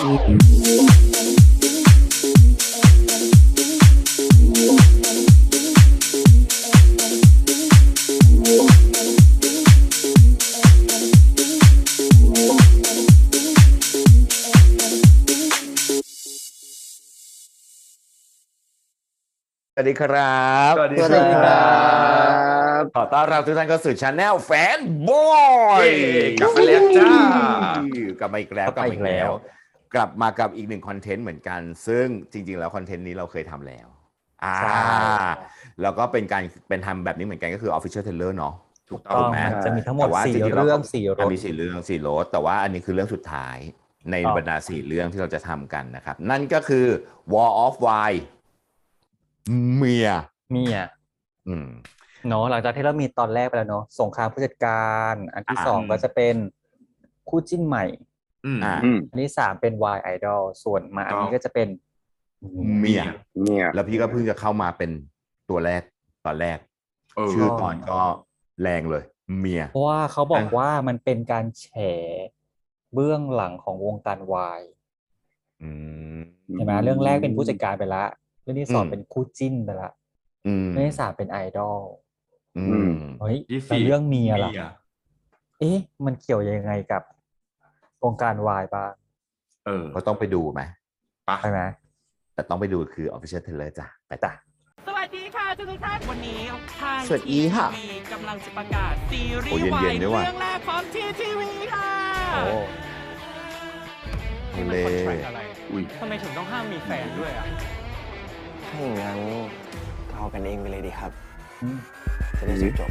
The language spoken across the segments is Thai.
สวัสดีครับสวัสดีสวัสดีครับ ขอต้อนรับทุกท่านเข้าสู่ช anel แฟนบอยเย้กลับมาแล้วจ้ากลับมาอีกแล้วกลับมาอีกแล้ว กลับมากับอีกหนึ่งคอนเทนต์เหมือนกัน ซึ่งจริง ๆ แล้วคอนเทนต์นี้เราเคยทำแล้วอ่าใช่แล้วก็เป็นการเป็นทำแบบนี้เหมือนกันก็คือ official trailer เนาะถูกต้ต้อองงไหมจะมีทั้งหมดแต่ว่าสี่จริงๆแล้วเรื่องสี่รอะสมีสี่เรื่องสี่รสแต่ว่าอันนี้คือเรื่องสุดท้ายในอ๋อบรรดาสี่เรื่องที่เราจะทำกันนะครับ นั่นก็คือ War of Why เมียมีอะอืมเนาะหลังจากที่เรามีตอนแรกไปแล้วเนาะสงครามผู้จัดการ อันที่อ่าสองก็จะเป็นคู่จิ้นใหม่ อืมอ่าอืมอันที่สามเป็น Y Idol ส่วนมาอันนี้ก็จะเป็นเมียเนี่ยแล้วพี่ก็เพิ่งจะเข้ามาเป็นตัวแรกตอนแรกเออชื่อตอนก็แรงเลย เมีย เพราะว่าเขาบอกอะว่ามันเป็นการแฉเบื้องหลังของวงการวายอืมใช่ไหมเรื่องแรกเป็นผู้จัดการไปละเรื่องที่สองอืมเป็นคู่จิ้นไปละอืมเรื่องที่สามเป็นไอดอลอืมเฮ้ยที่แล้วสี่เรื่องเมียล่ะเมียเอ๊ะ มันเกี่ยวยังไงกับ วงการวายบ้างเออก็ต้องไปดูไหมปะใช่ไหมแต่ต้องไปดูคือ official trailer จ้ะไปจ้ะสวัสดีค่ะทุกทุกท่านวันนี้ทางสวัสดีค่ะทีวีกำลังจะประกาศซีรีโอ้ส์เย็นๆวายด้เรื่วยว่ะองแรกของทีทีวีค่ะโอ้นี่มันคอนแทรคอะไรอุ้ยทำไมถึงต้องห้ามมีแฟนด้วยอะถ้าอย่างนั้นก็เอากันเองไปเลยดีครับอืมจะได้จบจบ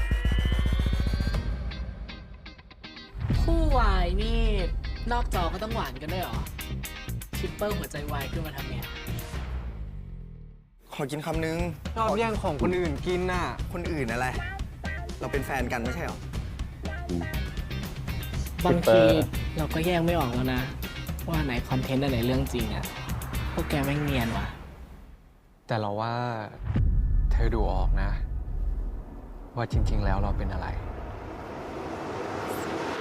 คู่วายนี่ นอกจอก็ต้องหวานกันด้วยเหรอทริปเปิลหัวใจวายขึ้นมาทำไงขอกินคำนึงชอบแย่งของคนอื่นกินน่ะ คนอื่นอะไร เราเป็นแฟนกันไม่ใช่หรอ บางทีเราก็แยกไม่ออกแล้วนะ ว่าไหนคอนเทนต์อันไหนเรื่องจริงอะพวกแกแม่งเนียนว่ะ แต่เราว่าเธอดูออกนะ ว่าจริง ๆ แล้วเราเป็นอะไร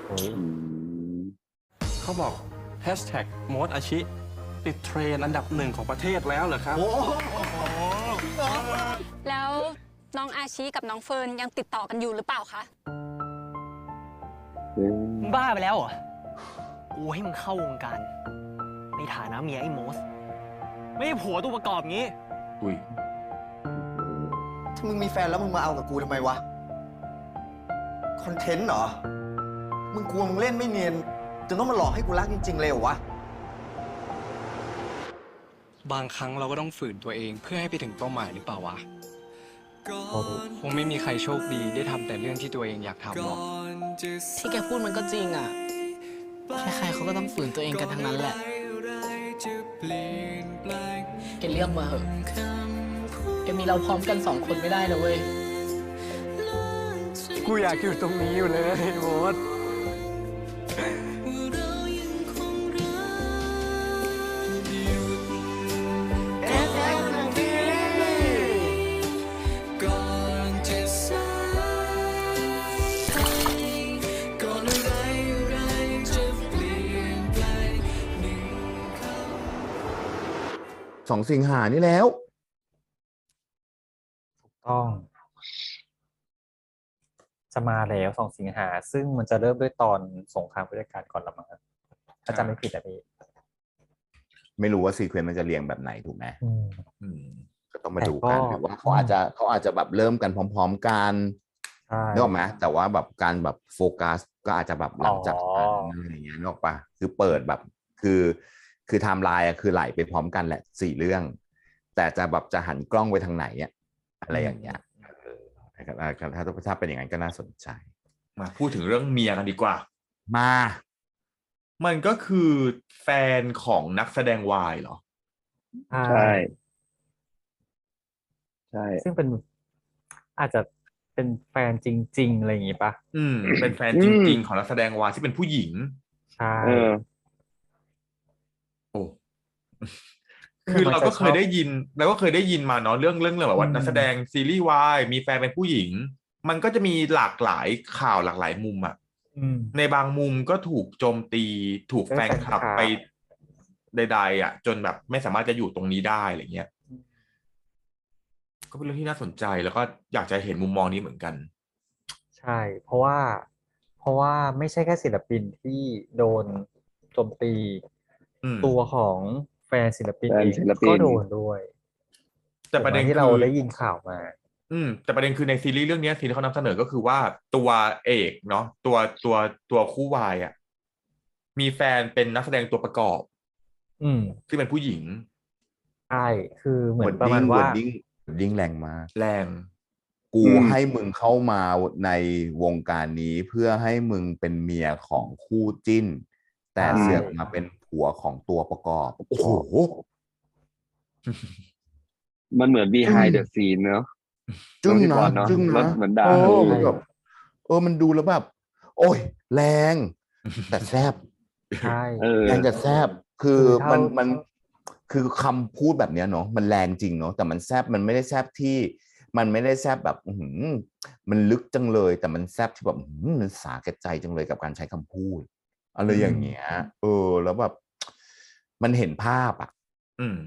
เฮ้ย เขาบอกแฮชแท็กมดอาชิ ติดเทรนด์อันดับหนึ่งของประเทศแล้วเหรอครับ แล้วน้องอาชีกับน้องเฟิร์นยังติดต่อกันอยู่หรือเปล่าคะ มึงบ้าไปแล้วเหรอ กูให้มึงเข้าวงการ ในฐานะเมียไอ้โมส ไม่ใช่ผัวตัวประกอบงี้ อุ้ย ถ้ามึงมีแฟนแล้วมึงมาเอากับกูทำไมวะ คอนเทนต์เหรอ มึงกลัวมึงเล่นไม่เนียน จนต้องมาหลอกให้กูรักจริง ๆ เลยเหรอวะ บางครั้งเราก็ต้องฝืนตัวเองเพื่อให้ไปถึงเป้าหมายหรือเปล่าวะโอ้โหคงไม่มีใครโชคดีได้ทำแต่เรื่องที่ตัวเองอยากทำหรอก ที่แกพูดมันก็จริงอะใครๆเขาก็ต้องฝืนตัวเองกันทั้งนั้นแหละ แกเลือกมาเหอะแกมีเราพร้อมกันสองคนไม่ได้นะเว้ย กูอยากอยู่ตรงนี้อยู่เลยโมด สองสิงหานี่แล้ว ต้อง จะมาแล้วสองสิงหา ซึ่งมันจะเริ่มด้วยตอนสงครามผู้จัดการก่อนละมั้งถ้าจำไม่ผิดนะพี่ ไม่รู้ว่าซีเควนต์มันจะเรียงแบบไหนถูกไหมอืมอืมก็ต้องมาดูกันแต่ก็หรือว่าเขาอาจจะเขาอาจจะแบบเริ่มกันพร้อม ๆกันใช่นึกออกไหมแต่ว่าแบบการแบบโฟกัสก็อาจจะแบบหลังจากอ๋อนั้นอะไรอย่างเงี้ยนึกออกปะคือเปิดแบบ คือ คือไทม์ไลน์อะคือไหลไปพร้อมกันแหละสี่เรื่อง แต่จะแบบจะหันกล้องไปทางไหนอะอะไรอย่างเงี้ยเออถ้าถ้าถ้าเป็นอย่างนั้นก็น่าสนใจ มาพูดถึงเรื่องเมียกันดีกว่า มา มันก็คือแฟนของนักแสดงวายเหรอ ใช่ ใช่ ซึ่งเป็นอาจจะเป็นแฟนจริง ๆ อะไรอย่างงี้ปะอืม เป็นแฟนจริง ๆ ของนักแสดงวายที่เป็นผู้หญิง ใช่เออโอ้ คือเราก็เคยได้ยินเราก็เคยได้ยินมาเนาะเรื่องเรื่องเรื่องแบบว่านักแสดงซีรีส์วายมีแฟนเป็นผู้หญิง มันก็จะมีหลากหลายข่าวหลากหลายมุมอะอืมในบางมุมก็ถูกโจมตีถูกใช่แฟนคลับแฟนคลับไปใดๆอะ จนแบบไม่สามารถจะอยู่ตรงนี้ได้อะไรเงี้ยก็เป็นเรื่องที่น่าสนใจแล้วก็อยากจะเห็นมุมมองนี้เหมือนกัน ใช่ เพราะว่า เพราะว่าไม่ใช่แค่ศิลปินที่โดนโจมตีอืมตัวของ แฟนศิลปินแฟนเองศิลปิน ก็โดนด้วยแต่ประเด็นที่เราคือ ได้ยินข่าวมา อืมแต่ประเด็นคือในซีรีส์เรื่องเนี้ยสิ่งที่เขานำเสนอก็คือว่าตัวเอกเนาะตัวตัวตัวคู่วายอะมีแฟนเป็นนักแสดงตัวประกอบอืมซึ่งเป็นผู้หญิงใช่คือเหมือนวประมาณว่า ดิ้งดิ้งแรงมาก แรง กูอืม ให้มึงเข้ามาในวงการนี้เพื่อให้มึงเป็นเมียของคู่จิ้น แต่ใช่เสือกมาเป็น ผัวของตัวประกอบ โอ้โห มันเหมือน behind the scene เนอะจึ้งพี่นะบอลเนอะจึ้งรนะถเหมือนด่าเออเออมันแบบเออมันดูแล้วแบบ โอ้ย แรง แต่แซบใช่เออแรงแต่แซบคือคือเท่ามันมันคือคำพูดแบบเนี้ยเนาะมันแรงจริงเนาะแต่มันแซบมันไม่ได้แซบที่มันไม่ได้แซบแบบอื้อหือมันลึกจังเลย แต่มันแซบที่แบบอื้อหือมันสาแก่ใจจังเลยกับการใช้คำพูด อะไรอย่างเงี้ยเออ แล้วแบบมันเห็นภาพอะ อืม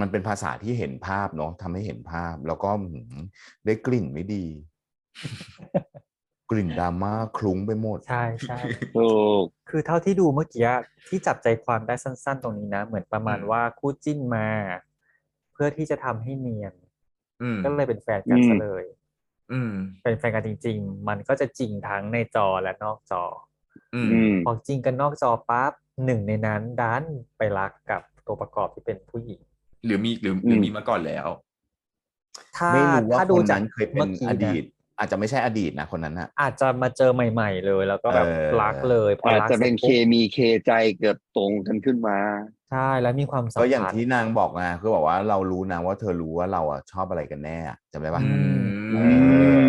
มันเป็นภาษาที่เห็นภาพเนาะทำให้เห็นภาพ แล้วก็อื้อหือได้กลิ่นไม่ดี กลิ่นดราม่าคลุ้งไปหมด ใช่ใช่ถูกคือเท่าที่ดูเมื่อกี้ที่จับใจความได้สั้น ๆ ตรงนี้นะ เหมือนประมาณอืมว่าคู่จิ้นมา เพื่อที่จะทำให้เนียนอืมก็เลยเป็นแฟนกันอืมซะเลยอืมเป็นแฟนกันจริง ๆ มันก็จะจริงทั้งในจอและนอกจอ อืมอืมพอจริงกันนอกจอปั๊บหนึ่งในนั้นดันไปรักกับตัวประกอบที่เป็นผู้หญิง หรือมีหรือหรือมมีมาก่อนแล้ว ถ้าไม่รู้ว่าถ้าคดูนจากนั้นเคยเป็นมื่กี้อนะดีต อาจจะไม่ใช่อดีตนะคนนั้นอะอาจจะมาเจอใหม่ ๆ เลย แล้วก็แบบเออรักเลยพออาจรักจะเป็นสเคร็จปุ๊บมีเคใจเกิดตรงกันขึ้นมาใช่แล้วมีความสัมก็อย่างพันธ์ที่นางบอกไงคือบอกว่าเรารู้นะว่าเธอรู้ว่าเราอะชอบอะไรกันแน่อะจำได้ปะอืมอื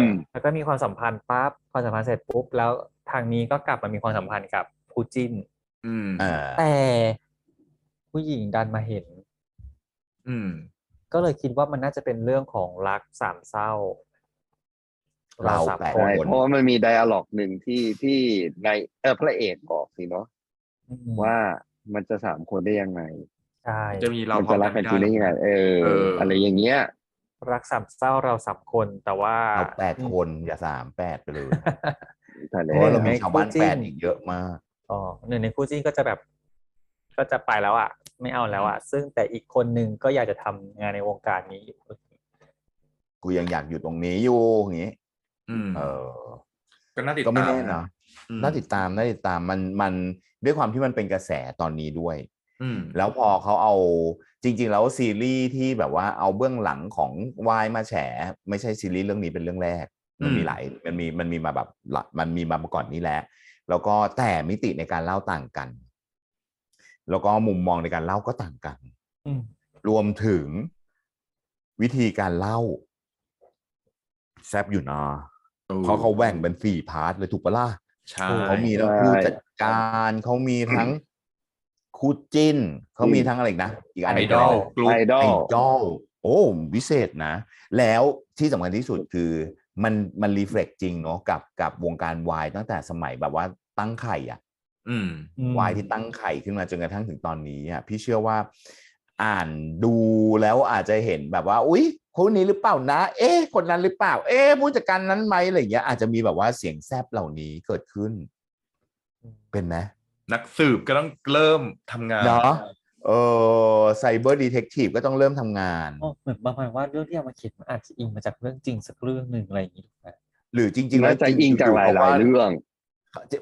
มแล้วก็มีความสัมพันธ์ปั๊บความสัมพันธ์เสร็จปุ๊บแล้ว ทางนี้ก็กลับมามีความสัมพันธ์กับคู่จิ้น อืมเออแต่ผู้หญิงดันมาเห็น อืม ก็เลยคิดว่ามันน่าจะเป็นเรื่องของรักสามเศร้า เราสามแปดคใช่นคน เพราะว่ามันมีไดอะล็อกหนึ่งที่ที่ในเออพระเอกบอกสิเนาะอืมว่ามันจะสามคนได้ยังไง ใช่จะมีเรามันพร้อจะมรักักนกันไม่ได้จริงได้ ยังไงเออ เอออ อะไรอย่างเงี้ย รักสามเศร้าเราสามคนแต่ว่าเราแปดคนอย่าสามแปดไปเลยใช่ เพแล้ราะว่าเราวมีในชาวบ้านคู่จิ้นแปดอีกเยอะมากอ๋อหนึ่งในคู่จิ้นก็จะแบบ ก็จะไปแล้วอะ ไม่เอาแล้วอะ ซึ่งแต่อีกคนนึงก็อยากจะทำงานในวงการนี้อยู่กูยังอยากอยู่ตรงนี้อยู่อย่างงี้อืมเออ ก็น่าติดก็ไม่ตามแน่นะอืมน่าติดตามน่าติดตามมันมันด้วยความที่มันเป็นกระแสตอนนี้ด้วยอืมแล้วพอเขาเอาจริง ๆ แล้วซีรีส์ที่แบบว่าเอาเบื้องหลังของวายมาแฉ ไม่ใช่ซีรีส์เรื่องนี้เป็นเรื่องแรก มันมีอืมหลายมันมีมันมีมาแบบหลายมันมีมาก่อนนี้แหละแล้วก็แต่มิติในการเล่าต่างกัน แล้วก็มุมมองในการเล่าก็ต่างกันอืมรวมถึงวิธีการเล่า แซบอยู่นะออเขาเขาแบ่งเป็นสี่พาร์ทเลยถูกปะล่ะใช่เขามีทั้งใช่ผู้จัดการเขามีทั้งคู่จิ้นเขามีทั้งอะไรอีกนะอีกอันหไอนึ่งดอละไรนะกลุ่มไอดอไอลดอลโอ้วิเศษนะ แล้วที่สำคัญที่สุดคือ มันมันรีเฟล็กจริงเนาะกับกับวงการวายตั้งแต่สมัยแบบว่าตั้งไข่อะอืมวายที่ตั้งไข่ขึ้นมาจนกระทั่งถึงตอนนี้อะพี่เชื่อว่า อ่านดูแล้วอาจจะเห็นแบบว่า อุ๊ยคนนี้หรือเปล่านะ เอ๊ะ คนนั้นหรือเปล่า เอ๊ะผู้จัดการนั้นไหมอะไรอย่างเงี้ยอาจจะมีแบบว่าเสียงแซบเหล่านี้เกิดขึ้น เป็นไหมนักสืบก็ต้องเริ่มทำงานเนาะ เออไซเบอร์ดีเทคทีฟก็ต้องเริ่มทำงาน อ๋อเหมือนประมาณว่าเรื่องที่เอามาเขียนมันอาจจะอิงมาจากเรื่องจริงสักเรื่องหนึ่งอะไรอย่างนี้ถูกไหมหรือจริงๆน่าจะอิงจากหลายๆเรื่อง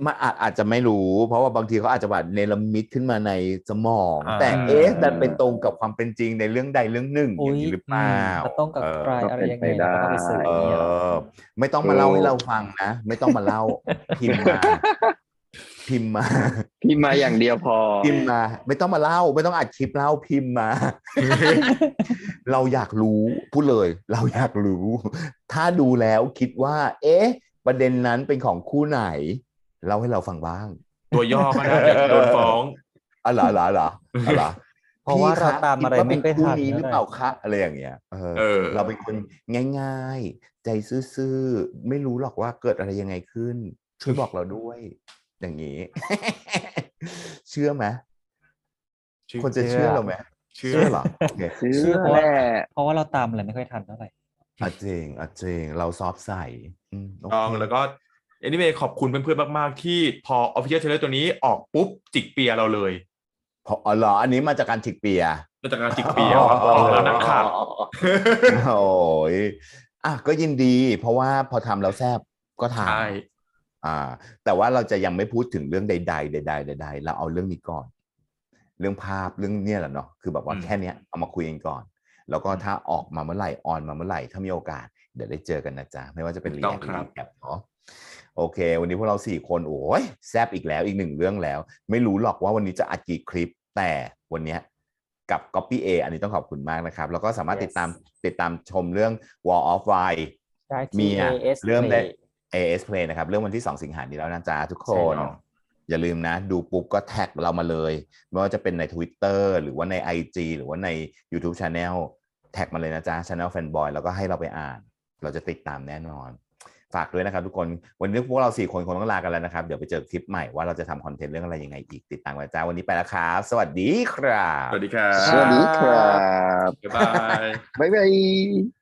มันอาจอาจจะไม่รู้ เพราะว่าบางทีเขาอาจจะแบบเนรมิตขึ้นมาในสมอง อ่า แต่เอ๊ะดันไปตรงกับความเป็นจริงในเรื่องใดเรื่องหนึ่งอย่างนี้หรือเปล่าจะต้องกับเออใครอะไรยังไงเราก็ต้องไปสืบเออย่างเงี้ยหรออ ไม่ต้องมาเล่าให้เราฟังนะ ไม่ต้องมาเล่าพิมพ์มา พิมพ์มาพี่มาอย่างเดียวพอ พิมพ์มา ไม่ต้องมาเล่า ไม่ต้องอัดคลิปเล่าพิมพ์มา เราอยากรู้พูดเลย เราอยากรู้ ถ้าดูแล้วคิดว่า เอ๊ะ ประเด็นนั้นเป็นของคู่ไหนเล่าให้เราฟังบ้าง ตัวย่อก็ได้เดี๋ยวโดนฟ้องอ๋อเหรอเหรอเหรออ๋อเหรอเพราะว่าพี่คเราตามอะไรคิดว่ไม่เป็นค่อยคู่ทันนี้หรือนะเปล่าคะอะไรอย่างเงี้ยเออเออ เราเป็นคนง่าย ๆ ใจซื่อๆ ไม่รู้หรอกว่าเกิดอะไรยังไงขึ้นช่วยบอกเราด้วย อย่างนี้ เชื่อไหมเชื่อคนจะเชื่อเราไหมเชื่อเชื่อเหรอโอเคเชื่อแหละเพราะว่าเราตามอะไรไม่ค่อยทันเท่าไหร่อะจริงอะจริงเราซอฟต์ใส่อืมโอเคต้องแล้วก็แอนิเมขอบคุณเพื่อนๆมากๆ ที่พอ Official Trailer ตัวนี้ออกปุ๊บจิกเปียเราเลยเพราะอ๋อเหรออันนี้มาจากการฉิกเปียมาจากการจิกเปียออกแล้วนะครับโอ้ยอะก็ยินดี เพราะว่าพอทำแล้วแซบก็ทใช่ำ อ่าแต่ว่าเราจะยังไม่พูดถึงเรื่องใดๆใดๆใดๆเราเอาเรื่องนี้ก่อน เรื่องภาพเรื่องเนี่ยแหละเนาะคือแบบว่าอืมแค่เนี้ยเอามาคุยกันก่อน แล้วก็ถ้าออกมาเมื่อไหร่ออนมาเมื่อไหร่ถ้ามีโอกาสเดี๋ยวได้เจอกันนะจ๊ะไม่ว่าจะเป็นรีแอครีแคปเนาะโอเค วันนี้พวกเราสี่คนโอ้ยแซบอีกแล้วอีกหนึ่งเรื่องแล้ว ไม่รู้หรอกว่าวันนี้จะอัดกี่คลิปแต่วันเนี้ยกับ Copy A อันนี้ต้องขอบคุณมากนะครับ แล้วก็สามารถ Yes ติดตามติดตามชมเรื่อง Wall of Wine ได้มีที่อะ AS เริ่มได้ Play AS Play นะครับ เริ่มวันที่ 2 สิงหาคมนี้แล้วนะจ๊ะทุกคใช่นแล้วอย่าลืมนะ ดูปุ๊บก็แท็กเรามาเลย ไม่ว่าจะเป็นใน Twitter หรือว่าใน IG หรือว่าใน YouTube Channel แท็กมาเลยนะจ๊ะ Channel Fanboy แล้วก็ให้เราไปอ่าน เราจะติดตามแน่นอน ฝากด้วยนะครับทุกคน วันนี้พวกเราสี่คนคงต้องลากันแล้วนะครับ เดี๋ยวไปเจอคลิปใหม่ว่าเราจะทำคอนเทนต์เรื่องอะไรยังไงอีกติดตามกันนะจ้าวันนี้ไปแล้วครับ สวัสดีครับ สวัสดีครับ สวัสดีครับ บ๊ายบาย บ๊ายบาย